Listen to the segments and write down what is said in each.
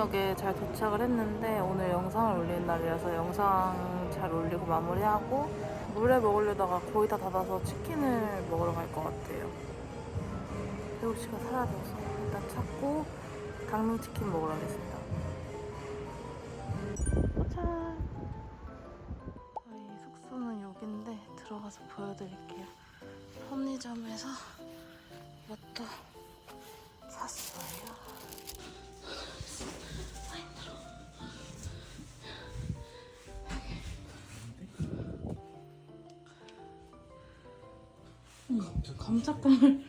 강릉역에 잘 도착을 했는데 오늘 영상을 올리는 날이라서 영상 잘 올리고 마무리하고 물에 먹으려다가 거의 다 닫아서 치킨을 먹으러 갈 것 같아요. 배우씨가 사라져서 일단 찾고 강릉 치킨 먹으러 가겠습니다. 짠! 저희 숙소는 여긴데 들어가서 보여드릴게요. 편의점에서 이것도 깜짝감을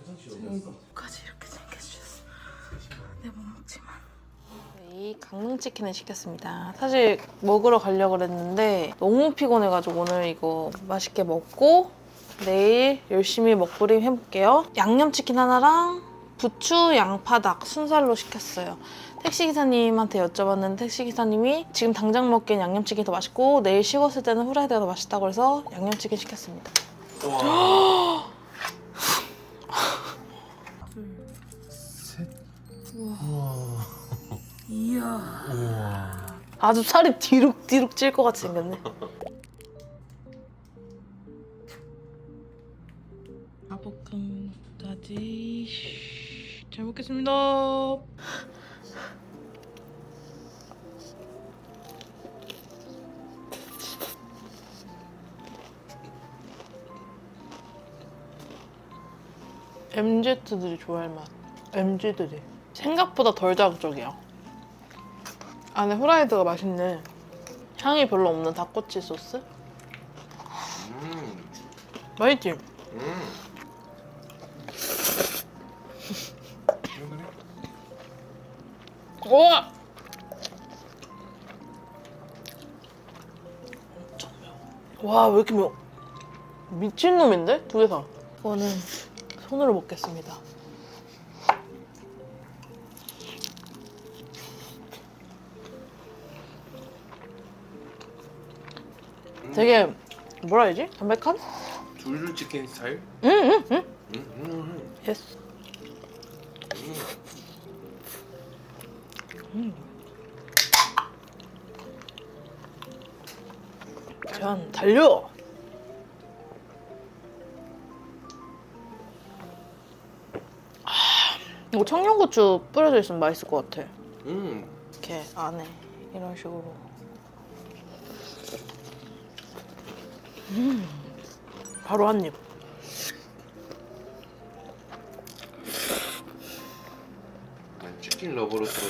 화장실도 여기까지 이렇게 챙겨주셨어. 내가 못 먹지만. 이 강릉치킨을 시켰습니다. 사실 먹으러 가려고 그랬는데 너무 피곤해가지고 오늘 이거 맛있게 먹고 내일 열심히 먹부림 해볼게요. 양념치킨 하나랑 부추, 양파, 닭 순살로 시켰어요 택시기사님한테 여쭤봤는데 택시기사님이 지금 당장 먹기엔 양념치킨이 더 맛있고 내일 식었을 때는 후라이드가 더 맛있다고 해서 양념치킨 시켰습니다. 와. 셋. 우와. 이야. 우와. 아주 살이 뒤룩뒤룩 찔 것 같이 생겼네. 아볶음까지 잘 먹겠습니다. MZ들이 좋아할 맛. MZ들이. 생각보다 덜 자극적이야. 안에 후라이드가 맛있네. 향이 별로 없는 닭꼬치 소스? 음. 맛있지? 음. 우와! 엄청 매워. 와, 왜 이렇게 매워? 미친놈인데? 두 개 다. 이거는 손으로 먹겠습니다. 되게 뭐라 해야지? 담백한? 줄줄 치킨 스타일? 응, 응, 응. 음. 음. 예스. 전 달려. 이거 청양고추 뿌려져 있으면 맛있을 것 같아. 음. 이렇게 안에 이런 식으로. 음, 바로 한 입. 난 치킨 러버로서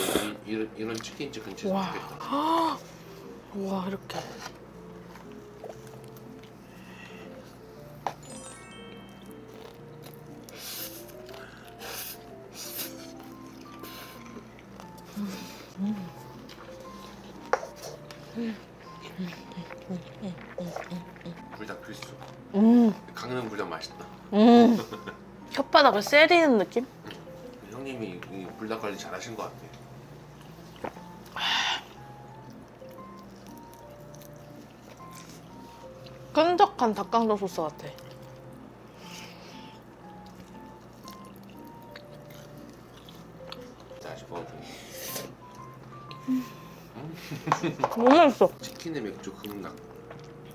이, 이런 치킨집 근처에서 와. 우와 이렇게. 혓바닥을 세리는 느낌? 형님이 이 불닭 관리 잘하신 것 같아. 끈적한 닭강정 소스 같아. 다시 먹어줘. 너무 맛있어. 치킨에 맥주 극락.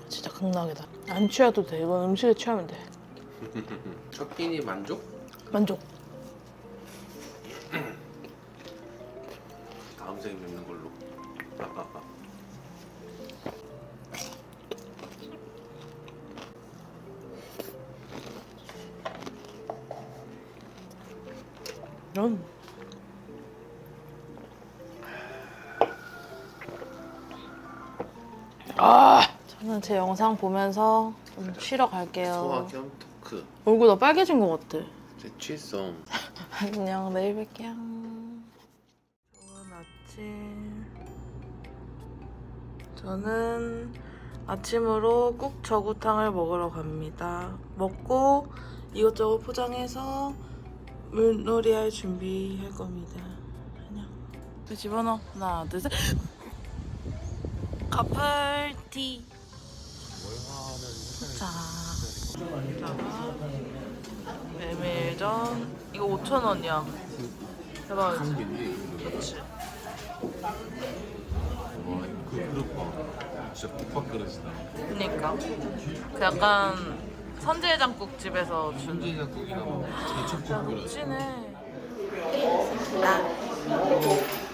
진짜 극락이다. 안 취해도 돼. 이건 음식에 취하면 돼. 첫 끼니 만족? 만족. 다음 생에 뵙는 걸로. 이런. 아, 잘 저는 제 영상 보면서 좀 쉬러 갈게요. 소화 겸 토크. 얼굴 다 빨개진 것 같아. 제 취성. 안녕, 내일 뵐게요. 좋은 아침. 저는 아침으로 꾹 저구탕을 먹으러 갑니다. 먹고 이것저것 포장해서 물놀이 할 준비할 겁니다. 안녕. 자, 집어넣어. 하나, 둘, 셋. 커플티. 자. 여기다가 메밀전. 이거 5,000원이야. 대박. 한 개인데 그치. 와 이거 그 그릇 봐. 진짜 국밥 그릇이다. 그니까. 그 약간 선제해장국 집에서 준 순대장국이나 뭐 제첩국 그릇. 찐해.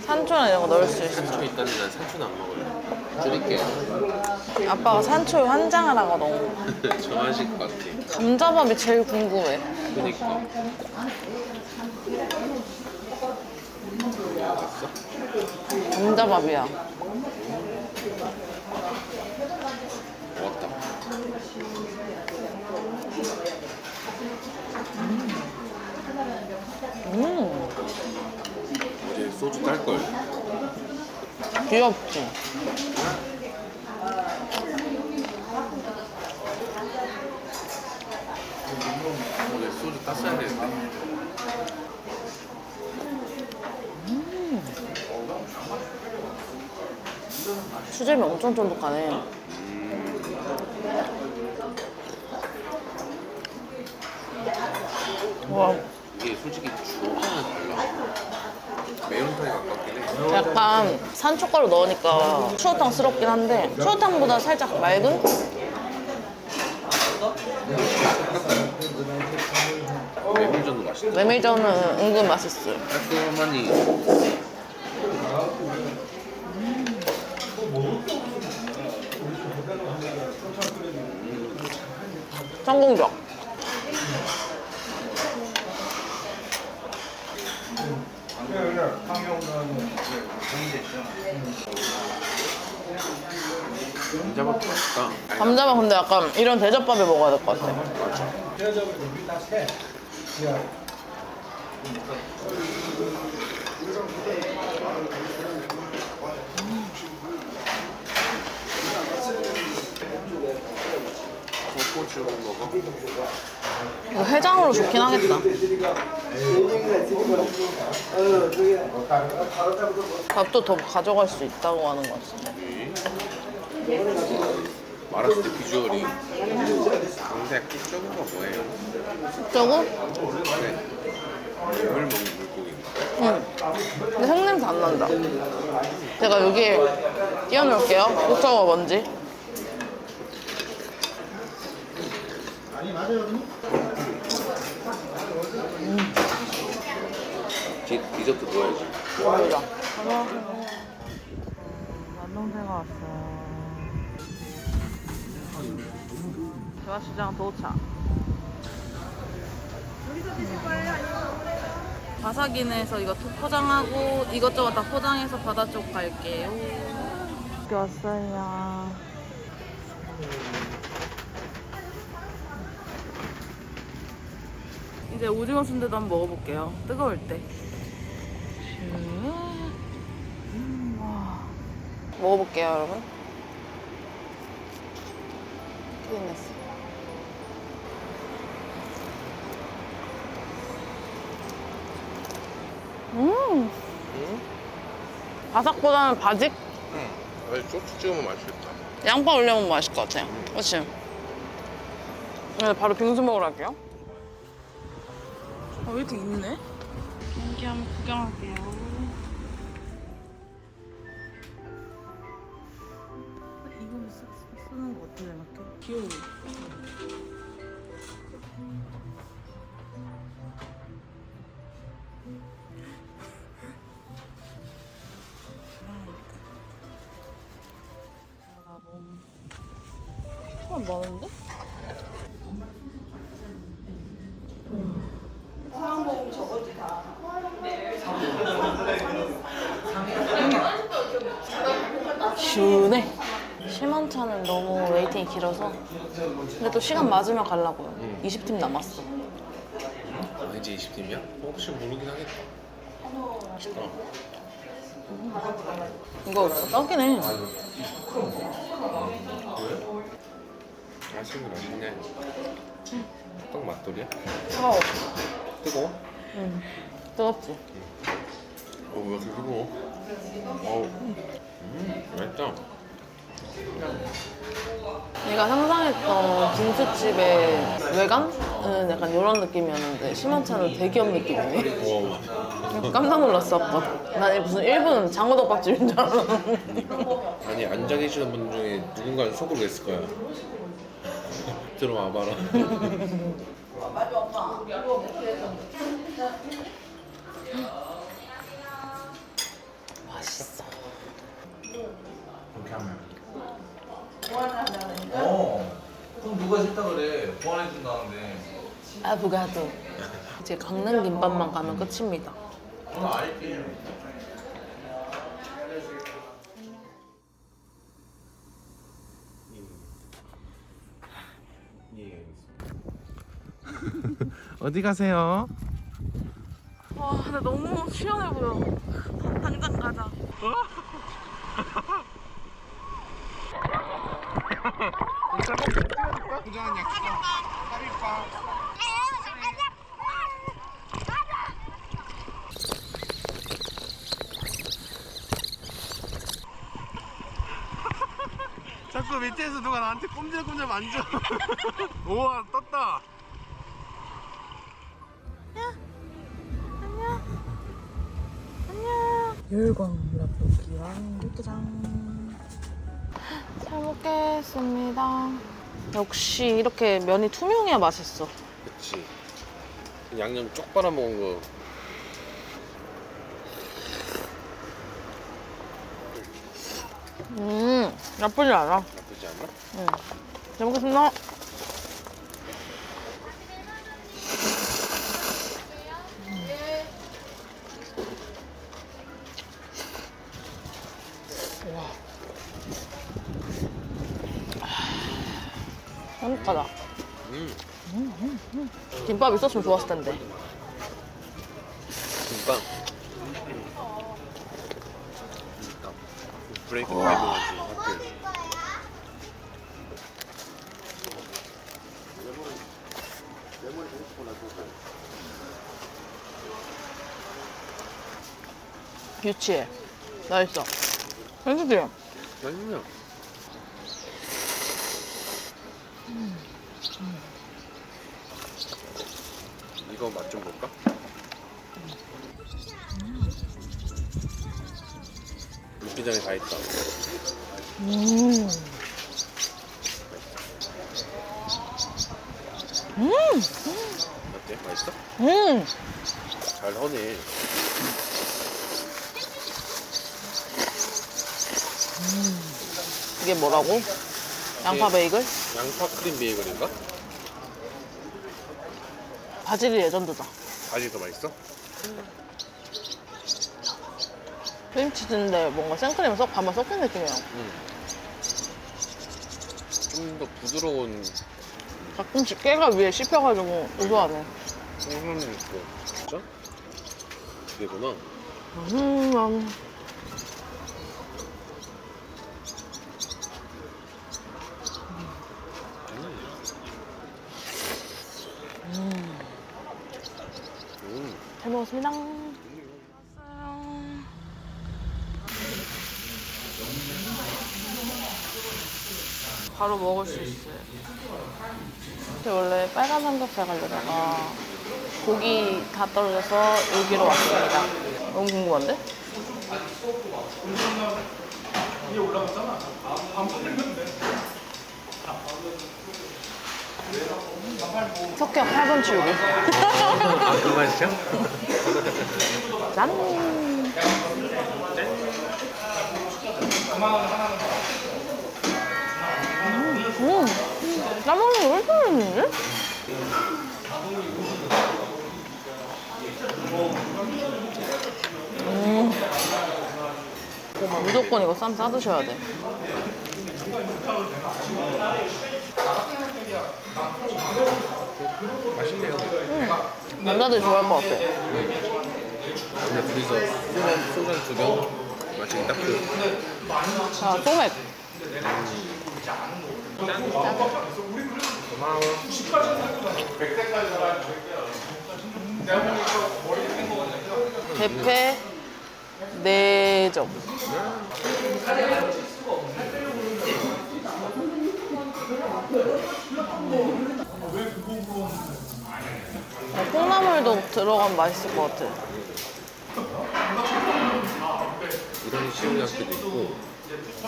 산초나 이런 거 넣을 수 있어. 산초 있다는 난 산초는 안 먹을래. 줄일게요. 아빠가 산초 환장을 하거든. 좋아하실 것 같아. 감자밥이 제일 궁금해. 그니까. 감자밥이야. 먹었다. 음, 어제 소주 딸 걸. 귀엽지? 소주 땄어야 되는데. 수제비 엄청 쫀득하네. 와, 이게 솔직히 추어탕은 달라. 매운탕에 가깝긴 해. 약간 산초가루 넣으니까 추어탕스럽긴 한데 추어탕보다 살짝 맑은? 메밀전도 맛있다. 메밀전은 은근 맛있어요. 깔끔하니 성공적. 감자밥도 맛있다. 감자만 근데 약간 이런 대접밥에 먹어야 될 것 같아. 맞아. 소고추 먹어. 이거 해장으로 좋긴 하겠다. 밥도 더 가져갈 수 있다고 하는 것 같아. 말았을 때 비주얼이 강색 거 뭐예요? 저거? 네. 물 먹는 물고기인가? 응. 근데 생냄새 안 난다. 제가 여기에 띄워놓을게요. 국저가 뭔지. 디, 디저트 넣어야지. 보자. 만동새가 왔어요. 대화시장 도착. 바사기내에서 이거 톡 포장하고 이것저것 다 포장해서 바다 쪽 갈게요. 여기 왔어요. 이제 오징어 순대도 한번 먹어볼게요. 뜨거울 때. 음, 와. 먹어볼게요, 여러분. 큰일 났어. 음, 응? 바삭보다는 바직? 응. 아니, 소스 찍으면 맛있겠다. 양파 올려면 맛있을 것 같아요. 그치? 네, 바로 빙수 먹으러 갈게요. 어, 왜 이렇게 있네? 여기 한번 구경할게요. 이거 쓰, 쓰- 쓰는 거 어떻게 생각해? 귀여워. 길어서 근데 또 시간 맞으면 가려고요 20팀 남았어 아, 이제 20팀이야? 혹시 모르긴 하겠다. 맛있다. 이거 떡이네 맛있긴 맛있네. 떡 맛돌이야? 차가워 뜨거워? 응 뜨겁지? 어, 왜 이렇게 뜨거워? 어우. 음, 맛있다. 내가 상상했던 빙수집의 외관은 약간 이런 느낌이었는데 심한차는 대기업 느낌이네 와. 깜짝 놀랐어 아까 난 무슨 일본 장어덮밥집인 줄 알았는데 아니, 앉아 계시는 분 중에 누군가는 속으로 냈을 거야. 들어와봐라. 맛있어 그렇게 하면. 어. 그럼 누가 싫다 그래? 보완해 준다는데. 아부가도 이제 강릉 김밥만 가면 끝입니다 그건 알지. 어디 가세요? 와 근데 너무 시원해 보여 당장 가자 자꾸 밑에서 누가 나한테 꼼질꼼질 만져. 우와, 떴다. 열광 라볶이랑 육개장 잘 먹겠습니다 역시 이렇게 면이 투명해야 맛있어 그치. 양념 쪽 빨아 먹은 거. 음 나쁘지 않아 나쁘지 않아? 응. 잘 먹겠습니다 행복하다. 음. 김밥 있었으면 좋았을 텐데. 김밥. 브레이크 많이 먹었지. 유치해. 맛있어. 괜찮지? 맛있 냐? 이거 맛 좀 볼까? 육개장에 다 있다. 음. 어때? 맛있어? 음. 잘 허네. 이게 뭐라고? 양파 베이글? 양파 크림 베이글인가? 바질이 레전드다. 바지 더 맛있어? 크림치즈인데 뭔가 생크림을 쏙 반반 섞인 느낌이에요. 응. 좀더 부드러운 가끔씩 깨가 위에 씹혀가지고 고소하네. 생선이 있고. 진짜? 이게구나. 음, 음. 음. 잘 먹었습니다. 바로 먹을 수 있어요. 근데 원래 빨간 삼겹살 가려다가 고기 다 떨어져서 여기로 왔습니다. 너무 궁금한데? 석격 8번 출구. 그 맛이야? 짠! 음, 음, 라면이 왜 이렇게 맛있는데? 음. 무조건 이거 쌈 싸드셔야 돼. 맛있네요. 남자들이 좋아할 것 같아. 근데 둘이서 소주 소주 두병 마시기 딱 그. 자, 소맥. 고마워. 대패 4점. 어, 콩나물도 들어가면 맛있을 것 같아. 이런 시험 약기도 있고.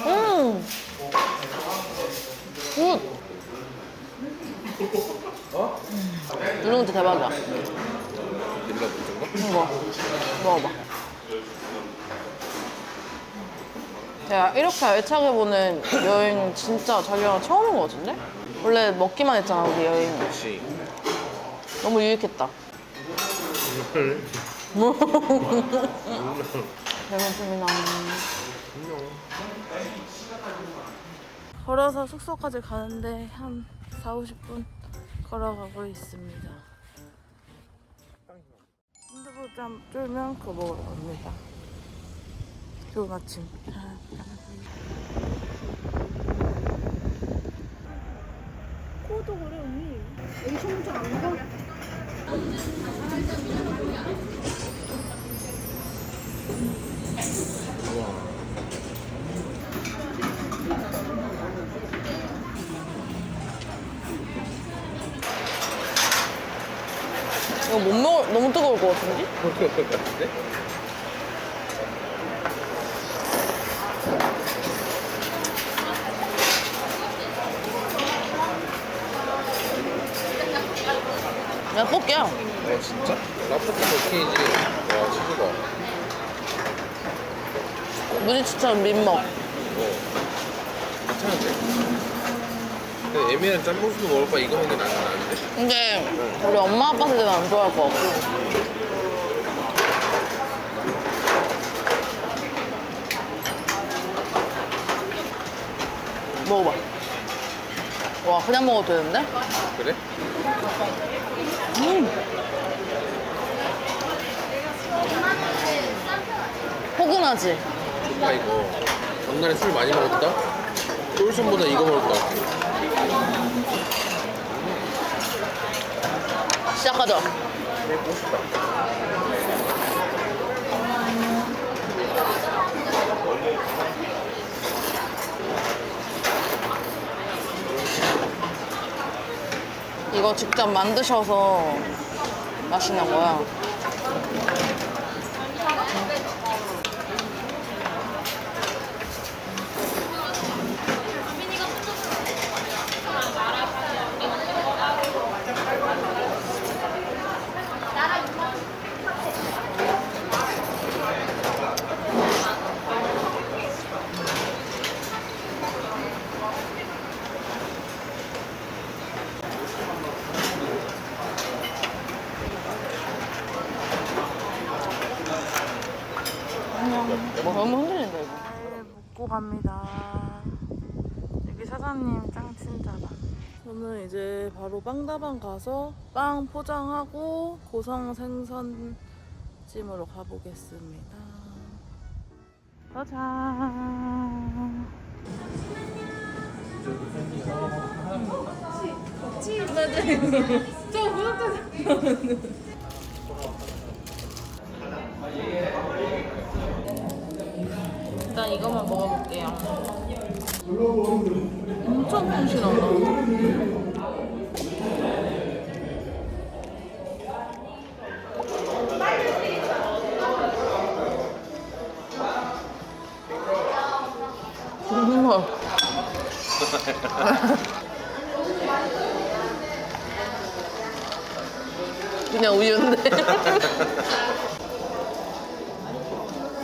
음! 굿! 이런 것도 대박이야. 밀라 붙은 거? 이거 먹어봐. 제가 이렇게 알차게 보는 여행 진짜 자기랑 처음인 것 같은데? 원래 먹기만 했잖아 우리 여행. 역시. 너무 유익했다. 잘 먹습니다. 걸어서 숙소까지 가는데 한 4, 50분 걸어가고 있습니다. 순두부짬 쫄면 그거 먹으러 갑니다. 좋은 아침. 코도 그래 언니 여기 청주 안 가? 이거 못 먹을, 너무 뜨거울 것 같은데? 그럴 것 같은데? 야, 뽑게요. 아 진짜? 라프트 오케이지. 와 치즈가. 무지 추천 민먹. 어. 괜찮은데? 근데 애매한 짬뽕수도 먹을 바에 이거 먹는 게 나은 나은데? 근데 우리 엄마 아빠 세대는 안 좋아할 것 같고. 먹어봐. 와, 그냥 먹어도 되는데? 그래? 음. 포근하지? 좋다 이거. 전날에 술 많이 먹었다? 쫄순보다 이거 먹을 것 같아. 시작하자. 먹고 싶다. 이거 직접 만드셔서 마시는 거야. 너무 흔들린다 이거. 잘 먹고 갑니다. 여기 사장님 짱 친절하. 저는 이제 바로 빵다방 가서 빵 포장하고 고성 생선찜으로 가보겠습니다. 짜잔. 일단 이것만 먹어볼게요. 엄청 푹신하다.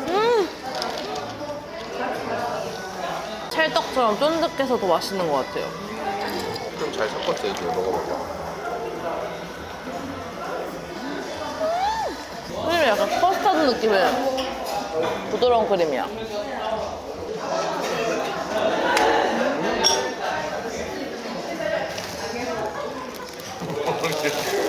음. 찰떡처럼 쫀득해서 더 맛있는 것 같아요. 좀 잘 섞었어 이제 먹어봐봐. 음. 크림이 약간 커스터드 느낌의 부드러운 크림이야.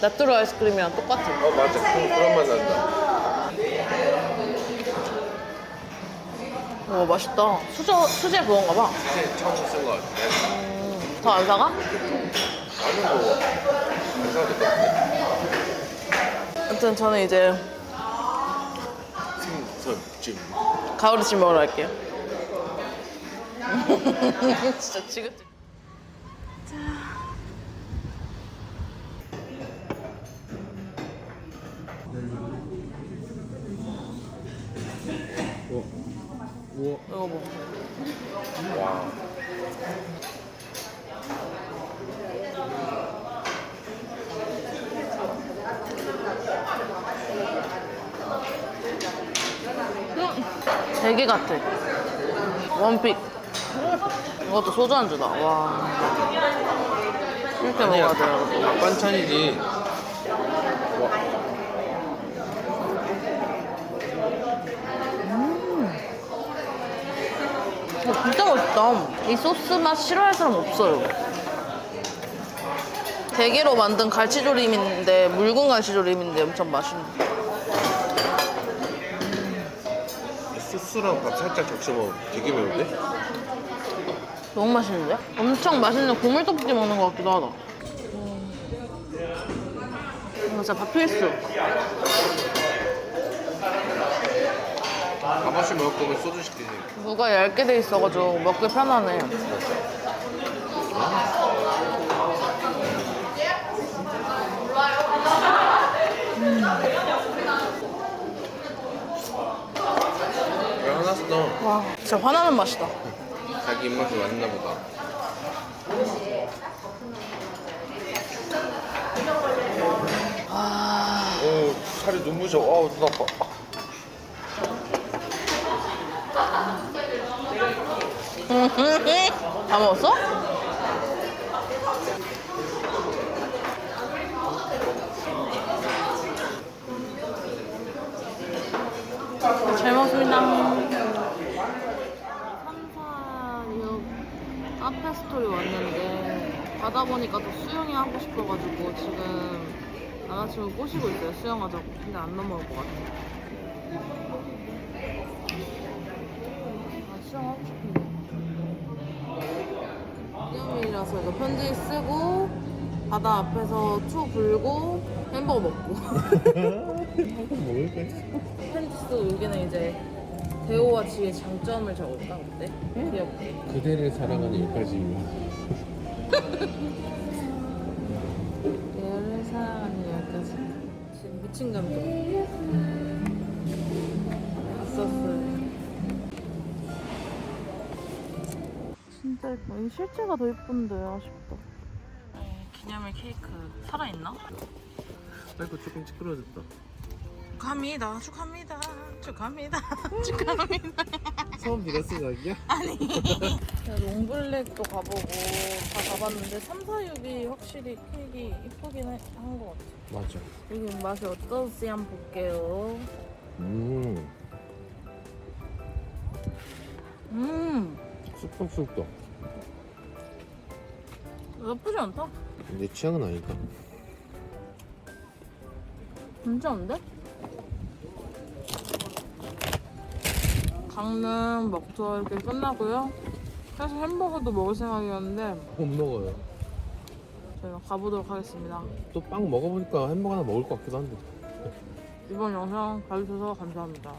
나뚜루 아이스크림이랑 똑같아. 어 맞아 그, 그런 맛 난다 와 맛있다. 수저 수제 그건가 봐. 이제 처음 쓴거 같아 더 안 사가? 나는 뭐안 사도 될것 같아 아무튼 저는 이제 생선찜 가오리찜 먹으러 갈게요. 진짜 지긋. 우와 이거 뭐. 와 대게 같아. 원픽. 이것도 소주 안주다. 와. 이렇게 먹어야 돼요, 여러분. 밥반찬이지 어, 진짜 맛있다. 이 소스 맛 싫어할 사람 없어요. 대게로 만든 갈치조림인데 묽은 갈치조림인데 엄청 맛있네. 소스랑 밥 살짝 적셔 먹으면 되게 매운데? 너무 맛있는데? 엄청 맛있는 국물 떡볶이 먹는 것 같기도 하다. 음. 이거 진짜 밥 필수. 밥 없이 먹을 거면 소주 시키지 무가 얇게 돼 있어가지고 먹기 편하네. 왜 화났어? 와, 진짜 화나는 맛이다. 자기 입맛에 맞나 보다 오 살이 눈부셔 아우 눈 아파 다 먹었어? 잘 먹습니다. 삼사역 카페 스토리 왔는데 가다 보니까 또 수영이 하고 싶어가지고 지금 남자친구 꼬시고 있어요. 수영하자고. 근데 안 넘어올 것 같아요. 아, 수영하고 싶은데. 기념일이라서 이거 편지 쓰고 바다 앞에서 추 불고 햄버거 먹고. 먹을 거 편지 쓰고 여기는 이제 대호와 지의 장점을 적을까 어때? 귀엽게 그대를 사랑하는 여기까지 대호를 사랑하는 여기까지. 지금 미친 감동 썼어요 진짜 예뻐. 이 실제가 더 예쁜데 아쉽다. 기념일 케이크 살아있나? 아이고 조금 찌그러졌다. 축하합니다. 축하합니다. 축하합니다. 축하합니다. 처음 들었어 자기야? 롱블랙도 가보고 다 가봤는데 3, 4, 6이 확실히 케이크 이쁘긴 한 것 같아. 맞아. 여기 맛이 어떨지 한번 볼게요. 음. 음 쑥떡쑥떡 나쁘지 않다. 내 취향은 아니까. 괜찮은데? 강릉 먹투어 이렇게 끝나고요. 사실 햄버거도 먹을 생각이었는데 못 먹어요. 저희가 가보도록 하겠습니다. 또 빵 먹어보니까 햄버거 하나 먹을 것 같기도 한데. 이번 영상 봐주셔서 감사합니다